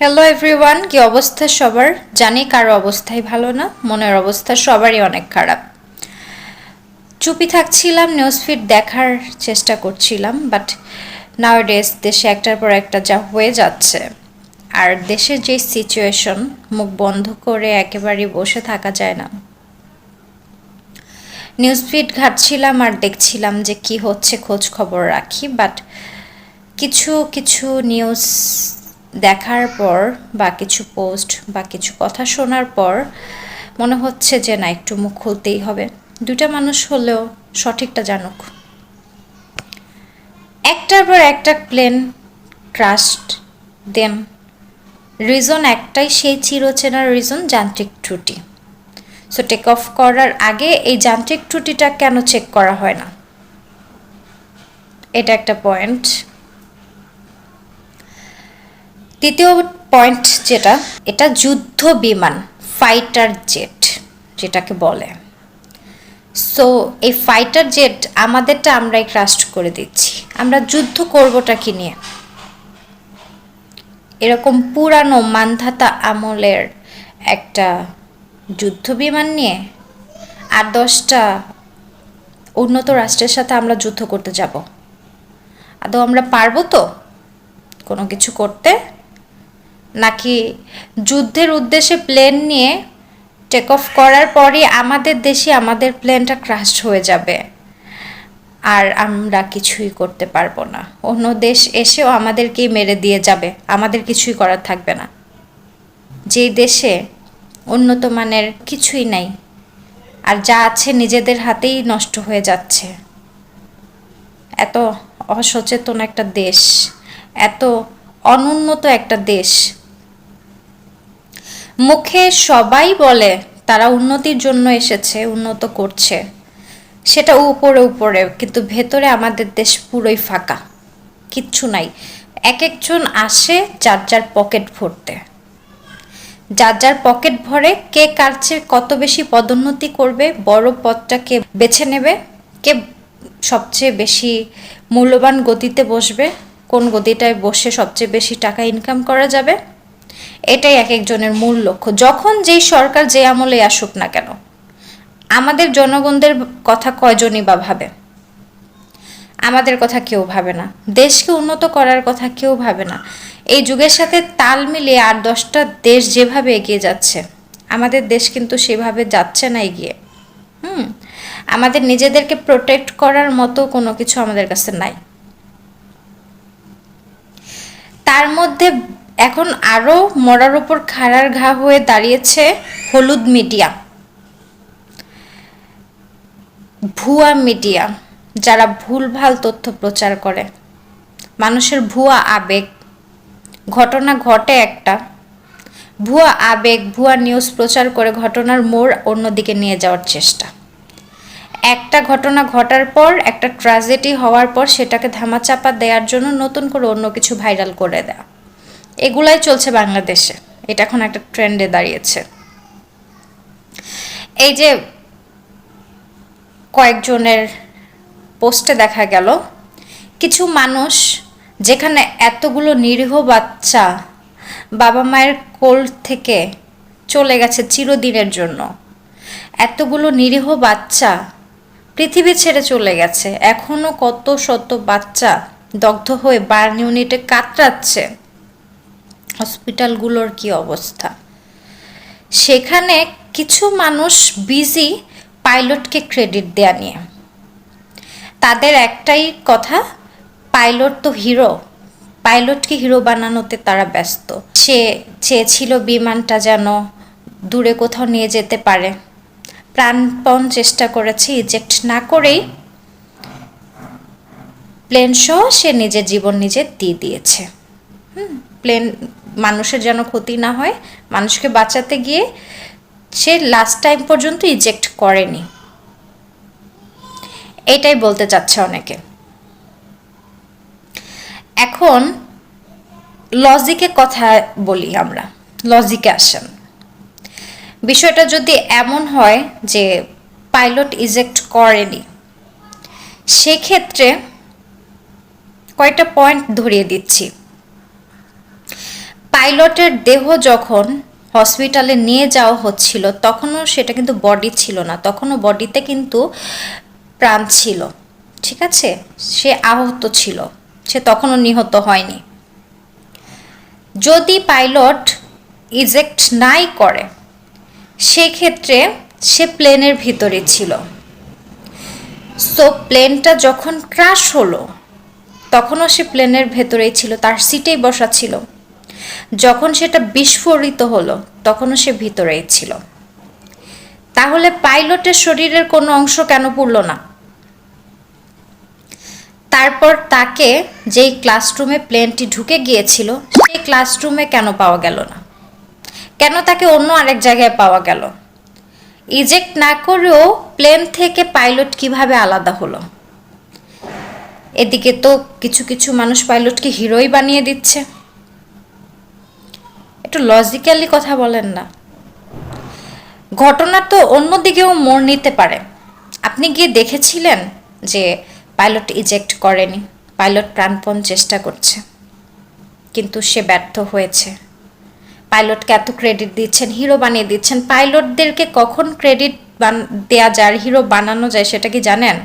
Hello everyone কি অবস্থা সবার? জানি কারও অবস্থাই ভালো না, মনের অবস্থা সবারই অনেক খারাপ। চুপি থাকছিলাম নিউজ ফিড দেখার চেষ্টা করছিলাম বাট নাও ডেস দেশে একটার পর একটা যা হয়ে যাচ্ছে, আর দেশের যে সিচুয়েশন মুখ বন্ধ করে একেবারেই বসে থাকা যায় না। নিউজ ফিড ঘাটছিলাম আর দেখছিলাম যে কি হচ্ছে, খোঁজ খবর রাখি বাট কিছু কিছু নিউজ দেখার পর বা কিছু পোস্ট বা কিছু কথা শোনার পর মনে হচ্ছে যে না, একটু মুখ খুলতেই হবে। দুটা মানুষ হলেও সঠিকটা জানুক। একটার পর একটা প্লেন ক্রাস্ট দেন রিজন একটাই, সেই চিরচেনার রিজন যান্ত্রিক ত্রুটি। সো টেক অফ করার আগে এই যান্ত্রিক ত্রুটিটা কেন চেক করা হয় না? এটা একটা পয়েন্ট তৃতীয় পয়েন্ট যেটা, এটা যুদ্ধ বিমান ফাইটার জেট যেটাকে বলে। সো এই ফাইটার জেট আমাদেরটা আমরাই ক্রাস্ট করে দিচ্ছি। আমরা যুদ্ধ করবোটা কি নিয়ে? এরকম পুরানো মানধাতা আমলের একটা যুদ্ধ বিমান নিয়ে আর দশটা উন্নত রাষ্ট্রের সাথে আমরা যুদ্ধ করতে যাব। আদৌ আমরা পারব তো কোনো কিছু করতে? নাকি যুদ্ধের উদ্দেশ্যে প্লেন নিয়ে টেক অফ করার পরই আমাদের দেশে আমাদের প্লেনটা ক্রাস্ট হয়ে যাবে। আর আমরা কিছুই করতে পারব না। অন্য দেশ এসেও আমাদেরকেই মেরে দিয়ে যাবে। আমাদের কিছুই করার থাকবে না। যেই দেশে উন্নত মানের কিছুই নাই, আর যা আছে নিজেদের হাতেই নষ্ট হয়ে যাচ্ছে। এত অসচেতন একটা দেশ, এত অনুন্নত একটা দেশ মুখে সবাই বলে, তারা উন্নতির জন্য এসেছে, উন্নত করছে। সেটা উপরে উপরে, কিন্তু ভেতরে আমাদের দেশ পুরোই ফাঁকা। কিচ্ছু নাই। এক একজন আসে যার যার পকেট ভরতে। যার যার পকেট ভরে কে কার চেয়ে কত বেশি পদোন্নতি করবে, বড় পদটা কে বেছে নেবে, কে সবচেয়ে বেশি মূল্যবান গতিতে বসবে, কোন গতিটায় বসে সবচেয়ে বেশি টাকা ইনকাম করা যাবে এটাই এক একজনের মূল লক্ষ্য। যখন যেই সরকার যে আমলে আসুক না কেন, আমাদের জনগণদের কথা কয়জনই বা ভাবে? আমাদের কথা কেউ ভাবে না। দেশকে উন্নত করার কথা কেউ ভাবে না। এই যুগের সাথে তাল মিলিয়ে আর দশটা দেশ যেভাবে এগিয়ে যাচ্ছে, আমাদের দেশ কিন্তু সেভাবে যাচ্ছে না এগিয়ে। হুম? আমাদের নিজেদেরকে প্রোটেক্ট করার মতো কোনো কিছু আমাদের কাছে নাই। তার মধ্যে এখন আরও মরার ওপর খাড়ার ঘা হয়ে দাঁড়িয়েছে হলুদ মিডিয়া। ভুয়া মিডিয়া, যারা ভুলভাল তথ্য প্রচার করে। মানুষের ভুয়া আবেগ। ঘটনা ঘটে একটা। ভুয়া আবেগ, ভুয়া নিউজ প্রচার করে ঘটনার মোড় অন্যদিকে নিয়ে যাওয়ার চেষ্টা। একটা ঘটনা ঘটার পর, একটা ট্র্যাজেডি হওয়ার পর সেটাকে ধামাচাপা দেওয়ার জন্য নতুন করে অন্য কিছু ভাইরাল করে দেওয়া এগুলাই চলছে বাংলাদেশে। এটা এখন একটা ট্রেন্ডে দাঁড়িয়েছে। এই যে কয়েকজনের পোস্টে দেখা গেল, কিছু মানুষ যেখানে এতগুলো নিরীহ বাচ্চা বাবা মায়ের কোল থেকে চলে গেছে চিরদিনের জন্য, এতগুলো নিরীহ বাচ্চা পৃথিবী ছেড়ে চলে গেছে এখনও কত শত বাচ্চা দগ্ধ হয়ে বার্ন ইউনিটে কাতরাচ্ছে। হসপিটালগুলোর কি অবস্থা? সেখানে কিছু মানুষ বিজি পাইলটকে ক্রেডিট দেয়া নিয়ে। তাদের একটাই কথা পাইলট তো হিরো পাইলটকে হিরো বানানোতে তারা ব্যস্ত। সে চেয়েছিল বিমানটা যেন দূরে কোথাও নিয়ে যেতে পারে। প্রাণপণ চেষ্টা করেছে ইজেক্ট না করেই প্লেন সহ সে নিজের জীবন নিজে দিয়ে দিয়েছে। হুম। প্লেন মানুষের যেন ক্ষতি না হয়, মানুষকে বাঁচাতে গিয়ে সে লাস্ট টাইম পর্যন্ত ইজেক্ট করেনি। এটাই বলতে চাচ্ছে অনেকে। এখন লজিকে কথা বলি আমরা লজিকে আসেন। বিষয়টা যদি এমন হয় যে পাইলট ইজেক্ট করেনি, সেক্ষেত্রে কয়েকটা পয়েন্ট ধরিয়ে দিচ্ছি। পাইলটের দেহ যখন হসপিটালে নিয়ে যাওয়া হচ্ছিল, তখনও সেটা কিন্তু বডি ছিল না। তখনও বডিতে কিন্তু প্রাণ ছিল। ঠিক আছে? সে আহত ছিল। সে তখনও নিহত হয়নি। যদি পাইলট ইজেক্ট নাই করে, সেক্ষেত্রে সে প্লেনের ভিতরে ছিল। সো প্লেনটা যখন ক্রাশ হলো, তখনও সে প্লেনের ভেতরেই ছিল, তার সিটেই বসা ছিল। যখন সেটা বিস্ফোরিত হলো, তখনও সে ভিতরেই ছিল। তাহলে পাইলটের শরীরের কোনো অংশ কেন পড়ল না? তারপর তাকে যেই ক্লাসরুমে প্লেনটি ঢুকে গিয়েছিল, সেই ক্লাসরুমে কেন পাওয়া গেল না? কেন তাকে অন্য আরেক জায়গায় পাওয়া গেল? ইজেক্ট না করেও প্লেন থেকে পাইলট কীভাবে আলাদা হলো? এদিকে তো কিছু কিছু মানুষ পাইলটকে হিরোই বানিয়ে দিচ্ছে। একটু লজিক্যালি কথা বলেন না। ঘটনা তো অন্যদিকেও মোড় নিতে পারে। আপনি গিয়ে দেখেছিলেন যে পাইলট ইজেক্ট করেনি পাইলট প্রাণপণ চেষ্টা করছে, কিন্তু সে ব্যর্থ হয়েছে। পাইলটকে এত ক্রেডিট দিচ্ছেন হিরো বানিয়ে দিচ্ছেন পাইলটদেরকে কখন ক্রেডিট দেয়া যায় হিরো বানানো যায় সেটা কি জানেন?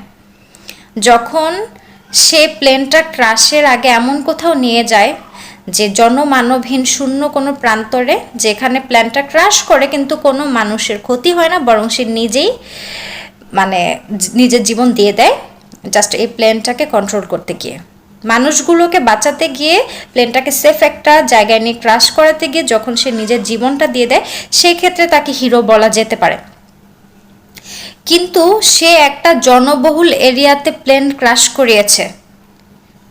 যখন সে প্লেনটা ক্রাশের আগে এমন কোথাও নিয়ে যায় যে জনমানবহীন শূন্য কোনো প্রান্তরে যেখানে প্ল্যানটা ক্রাশ করে কিন্তু কোনো মানুষের ক্ষতি হয় না, বরং সে নিজেই মানে নিজের জীবন দিয়ে দেয় জাস্ট এই প্লেনটাকে কন্ট্রোল করতে গিয়ে। মানুষগুলোকে বাঁচাতে গিয়ে প্লেনটাকে সেফ একটা জায়গায় নিয়ে ক্রাশ করাতে গিয়ে যখন সে নিজের জীবনটা দিয়ে দেয় সেই ক্ষেত্রে তাকে হিরো বলা যেতে পারে। কিন্তু সে একটা জনবহুল এরিয়াতে প্লেন ক্রাশ করিয়েছে।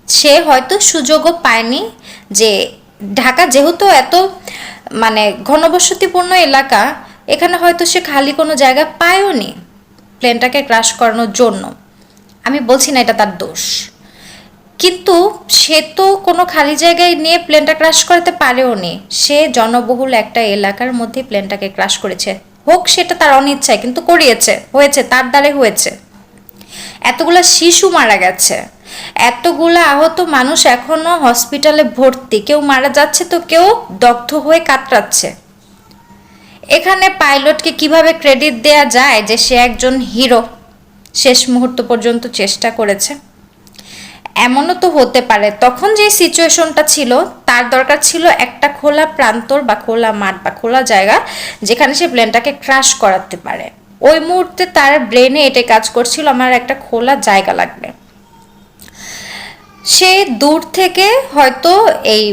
সে হয়তো সুযোগও পায়নি যে ঢাকা যেহেতু এত মানে ঘনবসতিপূর্ণ এলাকা, এখানে হয়তো সে খালি কোনো জায়গা পায়ও নি প্লেনটাকে ক্রাশ করানোর জন্য। আমি বলছি না এটা তার দোষ। কিন্তু সে তো কোনো খালি জায়গায় নিয়ে প্লেনটা ক্রাশ করাতে পারেও নি। সে জনবহুল একটা এলাকার মধ্যে প্লেনটাকে ক্রাশ করেছে। হোক সেটা তার অনিচ্ছায়, কিন্তু করিয়েছে, হয়েছে, তার দ্বারে হয়েছে। এতগুলা শিশু মারা গেছে। এতগুলা আহত মানুষ এখনও হসপিটালে ভর্তি। কেউ মারা যাচ্ছে তো কেউ দগ্ধ হয়ে কাতরাচ্ছে। এখানে পাইলটকে কীভাবে ক্রেডিট দেয়া যায় যে সে একজন হিরো, শেষ মুহূর্ত পর্যন্ত চেষ্টা করেছে। এমনও তো হতে পারে, তখন যে সিচুয়েশনটা ছিল, তার দরকার ছিল একটা খোলা প্রান্তর বা খোলা মাঠ বা খোলা জায়গা যেখানে সে প্লেনটাকে ক্রাশ করাতে পারে। ওই মুহূর্তে তার ব্রেনে এটাই কাজ করছিল, আমার একটা খোলা জায়গা লাগবে। সে দূর থেকে হয়তো এই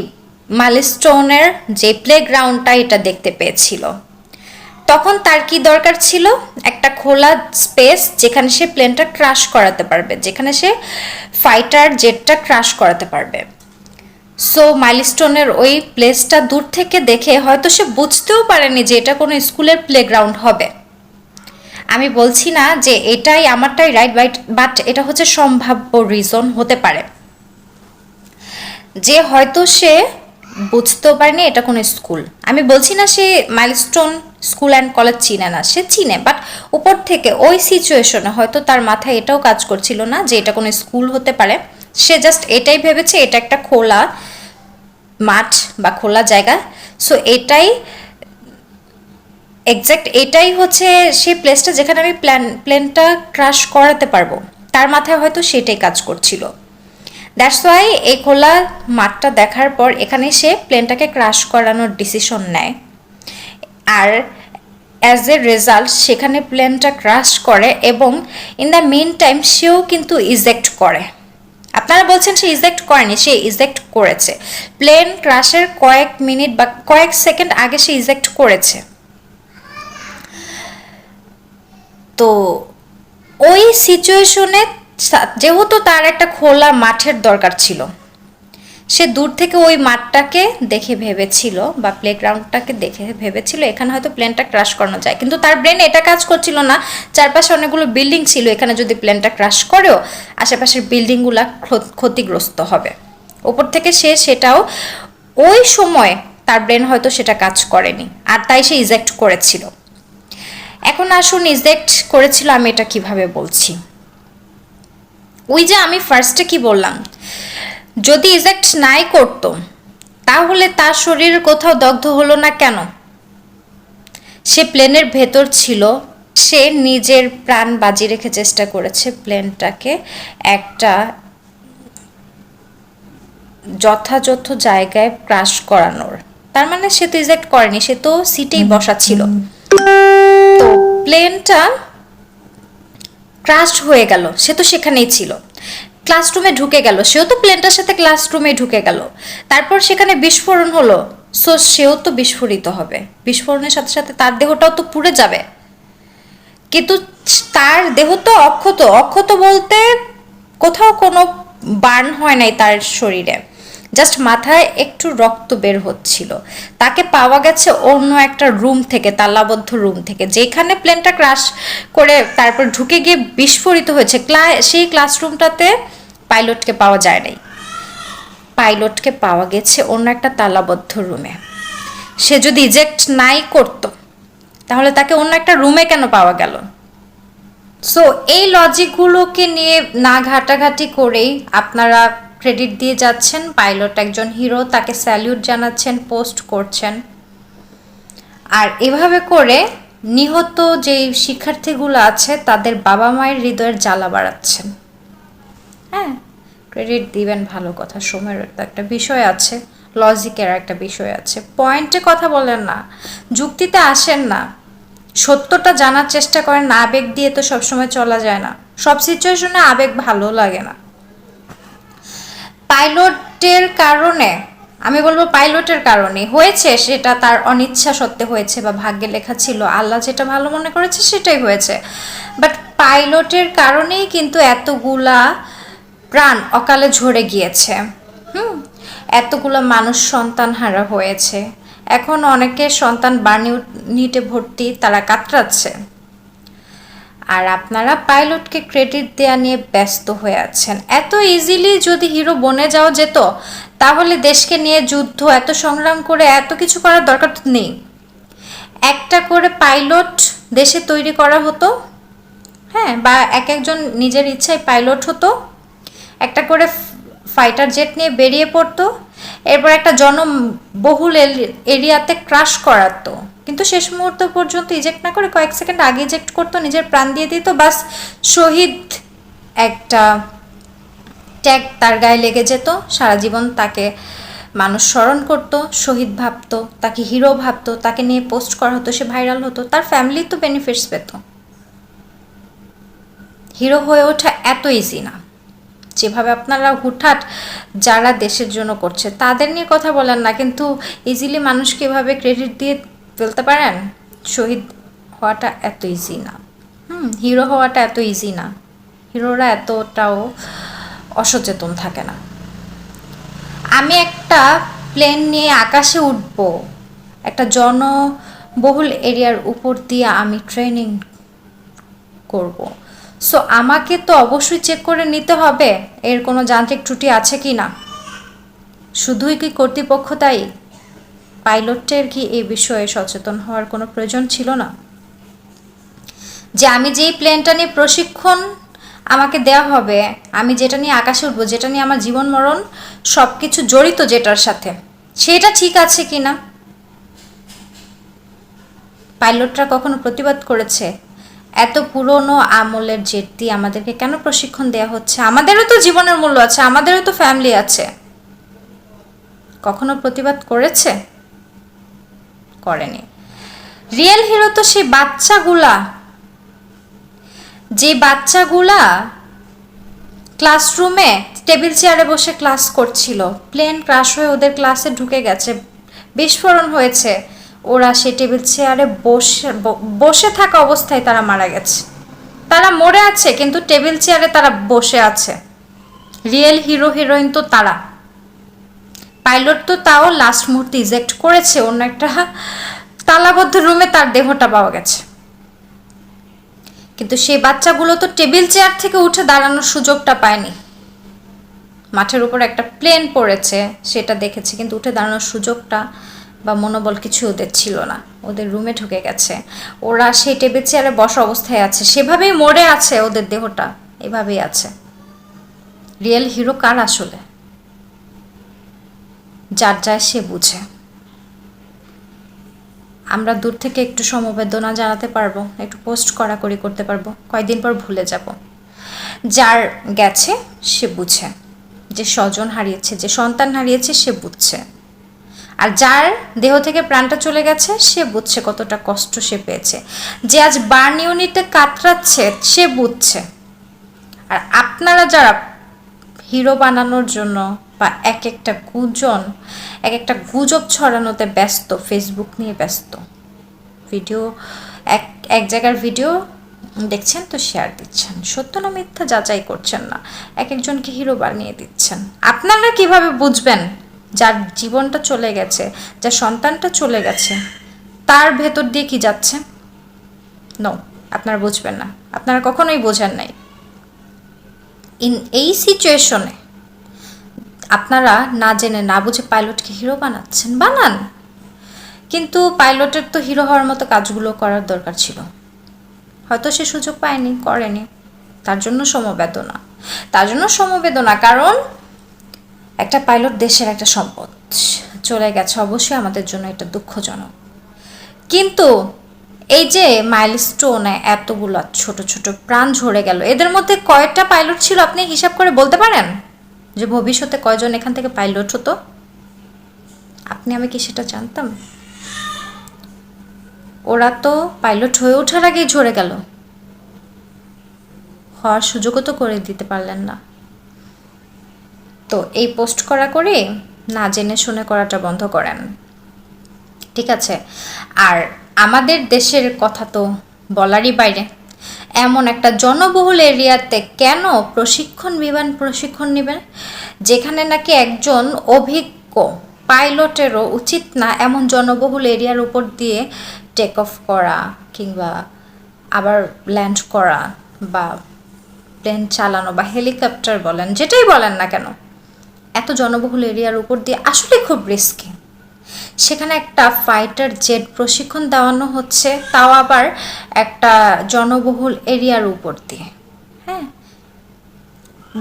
মালিস্টোনের যে প্লেগ্রাউন্ডটা এটা দেখতে পেয়েছিল। তখন তার কি দরকার ছিল? একটা খোলা স্পেস যেখানে সে প্লেনটা ক্রাশ করাতে পারবে, যেখানে সে ফাইটার জেটটা ক্রাশ করাতে পারবে। সো মাইলস্টোনের ওই প্লেসটা দূর থেকে দেখে হয়তো সে বুঝতেও পারেনি যে এটা কোনো স্কুলের প্লেগ্রাউন্ড হবে। আমি বলছি না যে এটাই আমারটাই রাইট বাইট বাট এটা হচ্ছে সম্ভাব্য রিজন হতে পারে। যে হয়তো সে বুঝতেও পারেনি এটা কোনো স্কুল। আমি বলছি না সে মাইলস্টোন স্কুল অ্যান্ড কলেজ চিনে না, সে চিনে বাট উপর থেকে ওই সিচুয়েশনে হয়তো তার মাথায় এটাও কাজ করছিল না যে এটা কোনো স্কুল হতে পারে। সে জাস্ট এটাই ভেবেছে, এটা একটা খোলা মাঠ বা খোলা জায়গা। সো এটাই এক্স্যাক্ট এটাই হচ্ছে সেই প্লেসটা যেখানে আমি প্ল্যান প্লেনটা ক্রাশ করাতে পারব। তার মাথায় হয়তো সেটাই কাজ করছিল। দ্যাটস ওয়াই এই খোলা মাঠটা দেখার পর এখানে সে প্লেনটাকে ক্রাশ করানোর ডিসিশন নেয়। আর অ্যাজ এ রেজাল্ট সেখানে প্লেনটা ক্রাশ করে এবং ইন দ্য মেন টাইম সেও কিন্তু ইজেক্ট করে। আপনারা বলছেন সে ইজেক্ট করেনি, সে ইজেক্ট করেছে। প্লেন ক্রাশের কয়েক মিনিট বা কয়েক সেকেন্ড আগে সে ইজেক্ট করেছে। তো ওই সিচুয়েশনে যেহেতু তার একটা খোলা মাঠের দরকার ছিল, সে দূর থেকে ওই মাঠটাকে দেখে ভেবেছিল বা প্লেগ্রাউন্ডটাকে দেখে ভেবেছিল, এখানে হয়তো প্লেনটা ক্রাশ করানো যায়। কিন্তু তার ব্রেন এটা কাজ করছিল না। চারপাশে অনেকগুলো বিল্ডিং ছিল, এখানে যদি প্লেনটা ক্রাশ করেও, আশেপাশের বিল্ডিংগুলো ক্ষতিগ্রস্ত হবে। ওপর থেকে সে সেটাও, ওই সময় তার ব্রেন হয়তো সেটা কাজ করেনি, আর তাই সে ইজেক্ট করেছিল। এখন আসুন ইজেক্ট করেছিল, আমি এটা কীভাবে বলছি? ওই যে আমি ফার্স্টে কি বললাম? যদি ইজেক্ট নাই করতো তাহলে তার শরীর কোথাও দগ্ধ হলো না কেন? সে প্লেনের ভেতর ছিল সে নিজের প্রাণ বাজি রেখে চেষ্টা করেছে প্লেনটাকে একটা যথাযথ জায়গায় ক্রাশ করানোর। তার মানে সে তো ইজেক্ট করেনি সে তো সিটেই বসা ছিল। তো প্লেনটা ক্রাশ হয়ে গেল, সে তো সেখানেই ছিল। ক্লাসরুমে ঢুকে গেল, সেও তো প্লেনটার সাথে ক্লাসরুমে ঢুকে গেল। তারপর সেখানে বিস্ফোরণ হলো সো সেও তো বিস্ফোরিত হবে। বিস্ফোরণের সাথে সাথে তার দেহটাও তো পুড়ে যাবে। কিন্তু তার দেহ তো অক্ষত অক্ষত বলতে কোথাও কোনো বার্ন হয় নাই তার শরীরে। জাস্ট মাথায় একটু রক্ত বের হচ্ছিল। তাকে পাওয়া গেছে অন্য একটা রুম থেকে, তালাবদ্ধ রুম থেকে, যেখানে প্লেনটা ক্রাশ করে তারপর ঢুকে গিয়ে বিস্ফোরিত হয়েছে। ক্লা, সেই ক্লাসরুমটাতে পাইলটকে পাওয়া যায় নাই পাইলটকে পাওয়া গেছে অন্য একটা তালাবদ্ধ রুমে। সে যদি ইজেক্ট নাই করতো, তাহলে তাকে অন্য একটা রুমে কেন পাওয়া গেল? সো এই লজিকগুলোকে নিয়ে না ঘাটাঘাটি করেই আপনারা ক্রেডিট দিয়ে যাচ্ছেন, পাইলট একজন হিরো তাকে স্যালিউট জানাচ্ছেন, পোস্ট করছেন। আর এভাবে করে নিহত যে শিক্ষার্থীগুলো আছে, তাদের বাবা মায়ের হৃদয়ের জ্বালা বাড়াচ্ছেন। হ্যাঁ ক্রেডিট দিবেন ভালো কথা, সময়ের একটা বিষয় আছে, লজিকের একটা বিষয় আছে। পয়েন্টে কথা বলেন না, যুক্তিতে আসেন না। সত্যটা জানার চেষ্টা করেন না আবেগ দিয়ে তো সবসময় চলা যায় না। সব সিচুয়েশনে আবেগ ভালো লাগে না। পাইলটের কারণে, আমি বলব পাইলটের কারণে হয়েছে সেটা তার অনিচ্ছা সত্ত্বে হয়েছে বা ভাগ্যে লেখা ছিল। আল্লাহ যেটা ভালো মনে করেছে সেটাই হয়েছে। বাট পাইলটের কারণেই কিন্তু এতগুলা প্রাণ অকালে ঝরে গিয়েছে। হুম? এতগুলো মানুষ সন্তান হারা হয়েছে। এখন অনেকে সন্তান বার্নিউনিটে ভর্তি তারা কাতরাচ্ছে। আর আপনারা পাইলটকে ক্রেডিট দেওয়া নিয়ে ব্যস্ত হয়ে আছেন। এত ইজিলি যদি হিরো বনে যাওয়া যেত, তাহলে দেশকে নিয়ে যুদ্ধ, এত সংগ্রাম করে এত কিছু করার দরকার তো নেই। একটা করে পাইলট দেশে তৈরি করা হতো হ্যাঁ বা এক একজন নিজের ইচ্ছায় পাইলট হতো, একটা করে ফাইটার জেট নিয়ে বেরিয়ে পড়তো, এরপর একটা জনবহুল এরিয়াতে ক্রাশ করাতো। কিন্তু শেষ মুহূর্ত পর্যন্ত ইজেক্ট না করে কয়েক সেকেন্ড আগে ইজেক্ট করতো, নিজের প্রাণ দিয়ে দিত, বাস শহীদ একটা ট্যাগ তার গায়ে লেগে যেত। সারা জীবন তাকে মানুষ স্মরণ করত, শহীদ ভাবতো, তাকে হিরো ভাবতো, তাকে নিয়ে পোস্ট করা হতো, সে ভাইরাল হতো, তার ফ্যামিলি তো বেনিফিটস পেত। হিরো হয়ে ওঠা এত ইজি না। যেভাবে আপনারা হুটহাট যারা দেশের জন্য করছে, তাদের নিয়ে কথা বলেন না, কিন্তু ইজিলি মানুষকে এভাবে ক্রেডিট দিয়ে ফেলতে পারেন, শহীদ হওয়াটা এত ইজি না। হুম হিরো হওয়াটা এত ইজি না। হিরোরা এতটাও অসচেতন থাকে না। আমি একটা প্লেন নিয়ে আকাশে উঠব, একটা জনবহুল এরিয়ার উপর দিয়ে আমি ট্রেনিং করব। সো আমাকে তো অবশ্যই চেক করে নিতে হবে, এর কোনো যান্ত্রিক ত্রুটি আছে কি না শুধুই কি কর্তৃপক্ষ তাই পাইলটের কি এই বিষয়ে সচেতন হওয়ার কোনো প্রয়োজন ছিল না। যে আমি যেই প্লেনটা নিয়ে প্রশিক্ষণ আমাকে দেওয়া হবে, আমি যেটা নিয়ে আকাশে উঠবো, যেটা নিয়ে আমার জীবন মরণ সব কিছু জড়িত যেটার সাথে, সেটা ঠিক আছে কি না? পাইলটরা কখনো প্রতিবাদ করেছে, এত পুরনো আমলের জেট দিয়ে আমাদেরকে কেন প্রশিক্ষণ দেওয়া হচ্ছে? আমাদেরও তো জীবনের মূল্য আছে, আমাদেরও তো ফ্যামিলি আছে। কখনো প্রতিবাদ করেছে? করেনি রিয়েল হিরো তো সেই বাচ্চাগুলা, যে বাচ্চাগুলা ক্লাসরুমে টেবিল চেয়ারে বসে ক্লাস করছিল, প্লেন ক্রাশ হয়ে ওদের ক্লাসে ঢুকে গেছে, বিস্ফোরণ হয়েছে, ওরা সে টেবিল চেয়ারে বসে বসে থাকা অবস্থায় তারা মারা গেছে। তারা মরে আছে, কিন্তু টেবিল চেয়ারে তারা বসে আছে। রিয়েল হিরো, হিরোইন তো তারা। পাইলট তো তাও লাস্ট মুহূর্তে ইজেক্ট করেছে, অন্য একটা তালাবদ্ধ রুমে তার দেহটা পাওয়া গেছে। কিন্তু সেই বাচ্চাগুলো তো টেবিল চেয়ার থেকে উঠে দাঁড়ানোর সুযোগটা পায়নি। মাঠের উপর একটা প্লেন পড়েছে, সেটা দেখেছে, কিন্তু উঠে দাঁড়ানোর সুযোগটা বা মনোবল কিছু ওদের ছিল না। ওদের রুমে ঢুকে গেছে। ওরা সেই টেবিল চেয়ারে বসা অবস্থায় আছে। সেভাবেই মরে আছে ওদের দেহটা। এভাবেই আছে। রিয়েল হিরো কার আসলে? যার যায় সে বুঝে। আমরা দূর থেকে একটু সমবেদনা জানাতে পারব, একটু পোস্ট করাকরি করতে পারব, কয়েকদিন পর ভুলে যাব। যার গেছে, সে বুঝে। যে স্বজন হারিয়েছে, যে সন্তান হারিয়েছে, সে বুঝছে। আর যার দেহ থেকে প্রাণটা চলে গেছে, সে বুঝছে কতটা কষ্ট সে পেয়েছে। যে আজ বার্ন ইউনিটে কাতরাচ্ছে, সে বুঝছে। আর আপনারা যারা হিরো বানানোর জন্য বা এক একটা গুজন, এক একটা গুজব ছড়ানোতে ব্যস্ত ফেসবুক নিয়ে ব্যস্ত। ভিডিও, এক এক জায়গার ভিডিও দেখছেন তো শেয়ার দিচ্ছেন। সত্য না মিথ্যা যাচাই করছেন না। এক একজনকে হিরো বানিয়ে দিচ্ছেন। আপনারা কীভাবে বুঝবেন যার জীবনটা চলে গেছে, যার সন্তানটা চলে গেছে, তার ভেতর দিয়ে কি যাচ্ছে? নো আপনারা বুঝবেন না। আপনারা কখনোই বোঝেন নাই। ইন এই সিচুয়েশনে আপনারা না জেনে না বুঝে পাইলটকে হিরো বানাচ্ছেন, বানান। কিন্তু পাইলটের তো হিরো হওয়ার মতো কাজগুলো করার দরকার ছিল। হয়তো সে সুযোগ পায়নি, করেনি। তার জন্য সমবেদনা। তার জন্য সমবেদনা, কারণ একটা পাইলট দেশের একটা সম্পদ। চলে গেছে অবশ্যই আমাদের জন্য এটা দুঃখজনক। কিন্তু এই যে মাইলস্টোনে এতগুলো ছোট ছোট প্রাণ ঝরে গেল, এদের মধ্যে কয়টা পাইলট ছিল, আপনি হিসাব করে বলতে পারেন? যে ভবিষ্যতে কয়জন এখান থেকে পাইলট হতো? আপনি, আমি কি সেটা জানতাম? ওরা তো পাইলট হয়ে ওঠার আগেই ঝরে গেল। হওয়ার সুযোগও তো করে দিতে পারলেন না। তো এই পোস্ট করা করে না জেনে শুনে করাটা বন্ধ করেন। ঠিক আছে? আর আমাদের দেশের কথা তো বলারই বাইরে। এমন একটা জনবহুল এরিয়াতে কেন প্রশিক্ষণ বিমান প্রশিক্ষণ নেবেন যেখানে নাকি একজন অভিজ্ঞ পাইলটেরও উচিত না এমন জনবহুল এরিয়ার উপর দিয়ে টেক অফ করা কিংবা আবার ল্যান্ড করা বা প্লেন চালানো বা হেলিকপ্টার বলেন, যেটাই বলেন না কেন, এত জনবহুল এরিয়ার উপর দিয়ে আসলে খুব রিস্কি সেখানে একটা ফাইটার জেট প্রশিক্ষণ দেওয়ানো হচ্ছে, তাও আবার একটা জনবহুল এরিয়ার উপর দিয়ে। হ্যাঁ।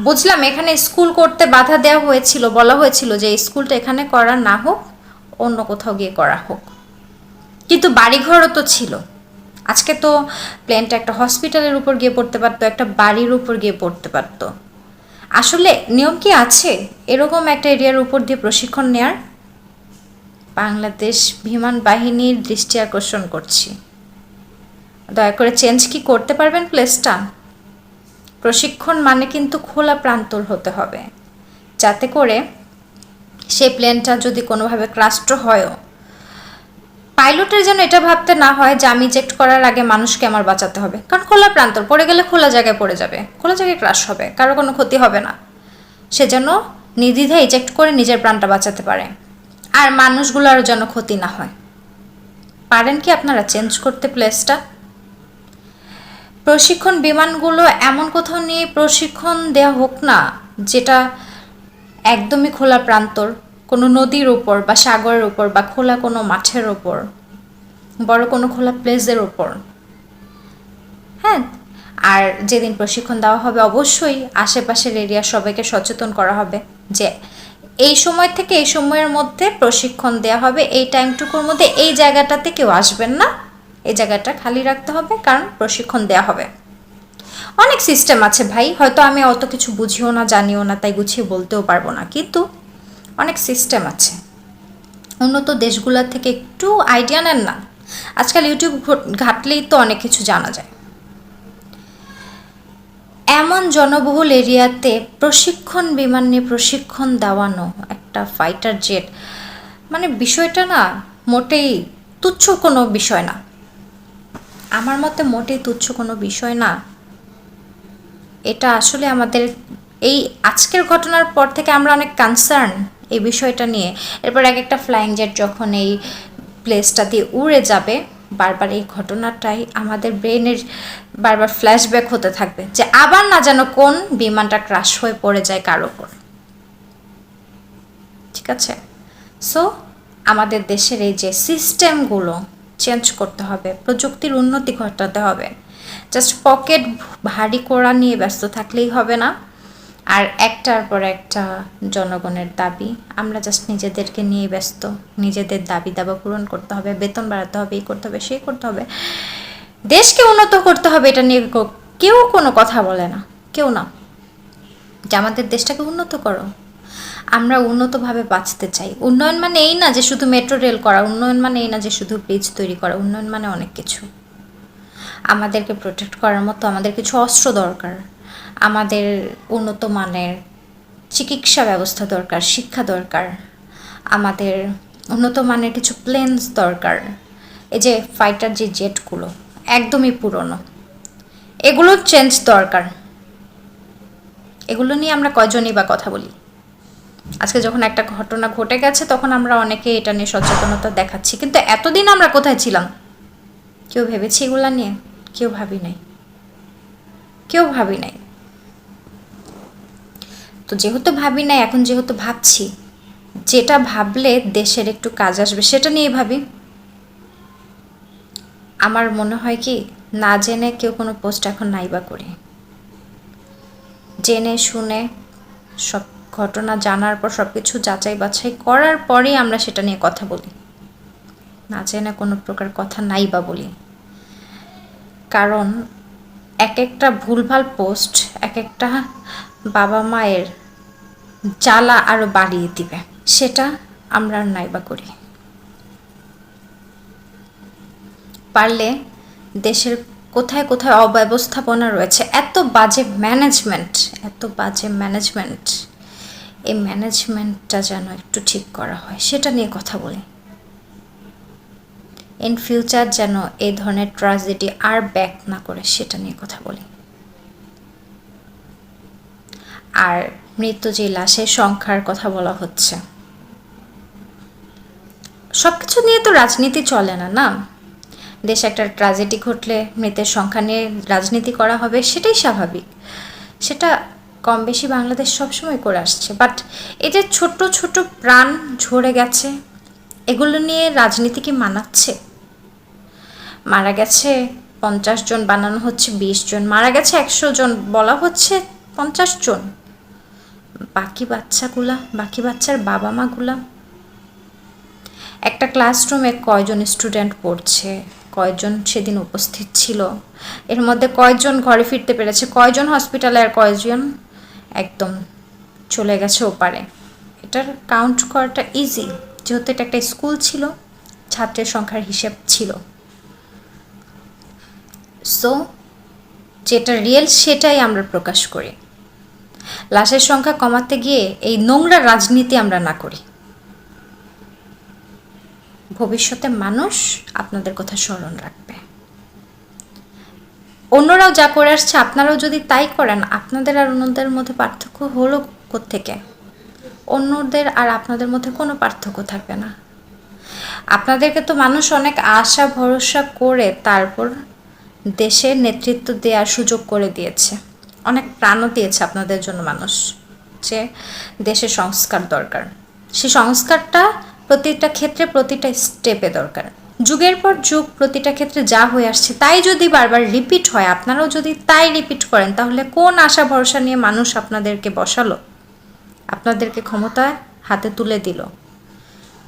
বুঝলাম, এখানে স্কুল করতে বাধা দেওয়া হয়েছিল, বলা হয়েছিল যে স্কুলটা এখানে করা না হোক, অন্য কোথাও গিয়ে করা হোক। কিন্তু বাড়িঘরও তো ছিল। আজকে তো প্লেনটা একটা হসপিটালের উপর গিয়ে পড়তে পারতো, একটা বাড়ির উপর গিয়ে পড়তে পারতো। আসলে নিয়ম কি আছে? এরকম একটা এরিয়ার উপর দিয়ে প্রশিক্ষণ নেয়ার? বাংলাদেশ বিমান বাহিনীর দৃষ্টি আকর্ষণ করছি। দয়া করে চেঞ্জ কি করতে পারবেন প্লেসটা প্রশিক্ষণ মানে কিন্তু খোলা প্রান্তর হতে হবে। যাতে করে সেই প্লেনটা যদি কোনোভাবে ক্রাস্ট হয়ও। পাইলটের যেন এটা ভাবতে না হয় যে আমি ইজেক্ট করার আগে মানুষকে আমার বাঁচাতে হবে। কারণ খোলা প্রান্তর, পড়ে গেলে খোলা জায়গায় পড়ে যাবে। খোলা জায়গায় ক্রাশ হবে, কারও কোনো ক্ষতি হবে না। সে যেন নির্দ্বিধায় ইজেক্ট করে নিজের প্রাণটা বাঁচাতে পারে। আর মানুষগুলোর যেন ক্ষতি না হয়। পারেন কি আপনারা চেঞ্জ করতে প্লেসটা প্রশিক্ষণ বিমানগুলো এমন কোথাও নিয়ে প্রশিক্ষণ দেওয়া হোক না, যেটা একদমই খোলা প্রান্তর, কোনো নদীর ওপর বা সাগরের ওপর বা খোলা কোনো মাঠের ওপর বড় কোনো খোলা প্লেসের ওপর হ্যাঁ আর যেদিন প্রশিক্ষণ দেওয়া হবে অবশ্যই আশেপাশের এরিয়া সবাইকে সচেতন করা হবে যে এই সময় থেকে এই সময়ের মধ্যে প্রশিক্ষণ দেওয়া হবে। এই টাইমটুকুর মধ্যে এই জায়গাটাতে কেউ আসবেন না। এই জায়গাটা খালি রাখতে হবে, কারণ প্রশিক্ষণ দেওয়া হবে। অনেক সিস্টেম আছে ভাই, হয়তো আমি অত কিছু বুঝিও না, জানিও না, তাই গুছিয়ে বলতেও পারব না। কিন্তু অনেক সিস্টেম আছে। উন্নত দেশগুলোর থেকে একটু আইডিয়া নেন না। আজকাল ইউটিউব ঘাটলেই তো অনেক কিছু জানা যায়। এমন জনবহুল এরিয়াতে প্রশিক্ষণ বিমান নিয়ে প্রশিক্ষণ দেওয়ানো একটা ফাইটার জেট মানে বিষয়টা না মোটেই তুচ্ছ কোনো বিষয় না। আমার মতে মোটেই তুচ্ছ কোনো বিষয় না। এটা আসলে আমাদের এই আজকের ঘটনার পর থেকে আমরা অনেক কনসার্ন এই বিষয়টা নিয়ে। এরপর এক একটা ফ্লাইং জেট যখন এই প্লেসটা দিয়ে উড়ে যাবে বারবার এই ঘটনাটাই আমাদের ব্রেনের বারবার ফ্ল্যাশব্যাক হতে থাকবে যে আবার না যেন কোন বিমানটা ক্রাশ হয়ে পড়ে যায় কার ওপর। ঠিক আছে? সো আমাদের দেশের এই যে সিস্টেমগুলো চেঞ্জ করতে হবে, প্রযুক্তির উন্নতি ঘটাতে হবে। জাস্ট পকেট ভারী করা নিয়ে ব্যস্ত থাকলেই হবে না। আর একটার পর একটা জনগণের দাবি। আমরা জাস্ট নিজেদেরকে নিয়ে ব্যস্ত। নিজেদের দাবি দাবা পূরণ করতে হবে, বেতন বাড়াতে হবে, এই করতে হবে, সেই করতে হবে। দেশকে উন্নত করতে হবে এটা নিয়ে কেউ কোনো কথা বলে না। কেউ না। যে আমাদের দেশটাকে উন্নত করো। আমরা উন্নতভাবে বাঁচতে চাই। উন্নয়ন মানে এই না যে শুধু মেট্রো রেল করা, উন্নয়ন মানে এই না যে শুধু ব্রিজ তৈরি করা। উন্নয়ন মানে অনেক কিছু। আমাদেরকে প্রোটেক্ট করার মতো আমাদের কিছু অস্ত্র দরকার। আমাদের উন্নত মানের চিকিৎসা ব্যবস্থা দরকার, শিক্ষা দরকার, আমাদের উন্নত মানের কিছু প্লেনস দরকার। এই যে ফাইটার যে জেটগুলো একদমই পুরনো। এগুলো চেঞ্জ দরকার। এগুলো নিয়ে আমরা কয়জনই বা কথা বলি। আজকে যখন একটা ঘটনা ঘটে গেছে, তখন আমরা অনেকে এটা নিয়ে সচেতনতা দেখাচ্ছি। কিন্তু এতদিন আমরা কোথায় ছিলাম? কেউ ভেবেছি এগুলা নিয়ে? কেউ ভাবি নাই কেউ ভাবি নাই তো যেহেতু ভাবি নাই, এখন যেহেতু ভাবছি, যেটা ভাবলে দেশের একটু কাজ আসবে, সেটা নিয়ে ভাবি। আমার মনে হয় কি, না জেনে কেউ কোনো পোস্ট এখন নাইবা করি। জেনে শুনে সব ঘটনা জানার পর সব কিছু যাচাই বাছাই করার পরেই আমরা সেটা নিয়ে কথা বলি। না জেনে কোনো প্রকার কথা নাই বা বলি। কারণ এক একটা ভুলভাল পোস্ট, এক একটা বাবা মায়ের জ্বালা আরও বাড়িয়ে দিবে, সেটা আমরা নাইবা করি। পারলে দেশের কোথায় কোথায় অব্যবস্থাপনা রয়েছে, এত বাজে ম্যানেজমেন্ট এত বাজে ম্যানেজমেন্ট এই ম্যানেজমেন্টটা যেন একটু ঠিক করা হয়, সেটা নিয়ে কথা বলি। ইন ফিউচার যেন এই ধরনের ট্রাজেডি আর ব্যাক না করে, সেটা নিয়ে কথা বলি। আর মৃত যে লাশের সংখ্যার কথা বলা হচ্ছে। সব কিছু নিয়ে তো রাজনীতি চলে না না? দেশে একটা ট্রাজেডি ঘটলে মৃতের সংখ্যা নিয়ে রাজনীতি করা হবে সেটাই স্বাভাবিক। সেটা কম বেশি বাংলাদেশ সবসময় করে আসছে। বাট এই যে ছোট ছোট প্রাণ ঝরে গেছে, এগুলো নিয়ে রাজনীতি কি মানাচ্ছে? মারা গেছে পঞ্চাশ জন, বানানো হচ্ছে বিশ জন, মারা গেছে একশো জন, বলা হচ্ছে পঞ্চাশ জন। বাকি বাচ্চাগুলা, বাকি বাচ্চার বাবা মাগুলা একটা ক্লাসরুমে কয়জন স্টুডেন্ট পড়ছে? কয়জন সেদিন উপস্থিত ছিল? এর মধ্যে কয়জন ঘরে ফিরতে পেরেছে? কয়জন হসপিটালে আর কয়জন একদম চলে গেছে ওপারে? এটার কাউন্ট করাটা ইজি যেহেতু এটা একটা স্কুল ছিল, ছাত্রের সংখ্যার হিসেব ছিল। সো যেটা রিয়েল সেটাই আমরা প্রকাশ করি। লাশের সংখ্যা কমাতে গিয়ে এই নোংরা রাজনীতি আমরা না করি। ভবিষ্যতে মানুষ আপনাদের কথা স্মরণ রাখবে। অন্যরাও যা করে আসছে, আপনারাও যদি তাই করেন, আপনাদের আর অন্যদের মধ্যে পার্থক্য হলো থেকে অন্যদের আর আপনাদের মধ্যে কোনো পার্থক্য থাকবে না। আপনাদেরকে তো মানুষ অনেক আশা, ভরসা করে তারপর দেশের নেতৃত্ব দেওয়ার সুযোগ করে দিয়েছে। অনেক প্রাণও দিয়েছে আপনাদের জন্য মানুষ যে দেশে সংস্কার দরকার। সেই সংস্কারটা প্রতিটা ক্ষেত্রে প্রতিটা স্টেপে দরকার। যুগের পর যুগ, প্রতিটা ক্ষেত্রে যা হয়ে আসছে তাই যদি বারবার রিপিট হয়, আপনারাও যদি তাই রিপিট করেন, তাহলে কোন আশা ভরসা নিয়ে মানুষ আপনাদেরকে বসালো? আপনাদেরকে ক্ষমতায় হাতে তুলে দিল।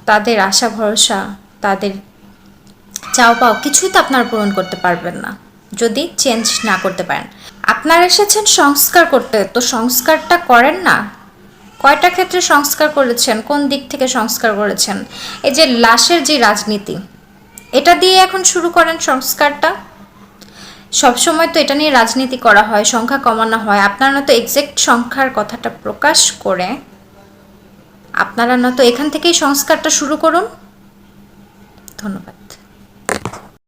তাদের আশা ভরসা, তাদের চাও পাও কিছুই তো আপনারা পূরণ করতে পারবেন না। যদি চেঞ্জ না করতে পারেন। আপনারা এসেছেন সংস্কার করতে, তো সংস্কারটা করেন না? কয়টা ক্ষেত্রে সংস্কার করেছেন? কোন দিক থেকে সংস্কার করেছেন? এই যে লাশের যে রাজনীতি, এটা দিয়ে এখন শুরু করেন সংস্কারটা? সবসময় তো এটা নিয়ে রাজনীতি করা হয়, সংখ্যা কমানো হয়। আপনারা না তো এক্সাক্ট সংখ্যার কথাটা প্রকাশ করে আপনারা না তো এখান থেকেই সংস্কারটা শুরু করুন। ধন্যবাদ।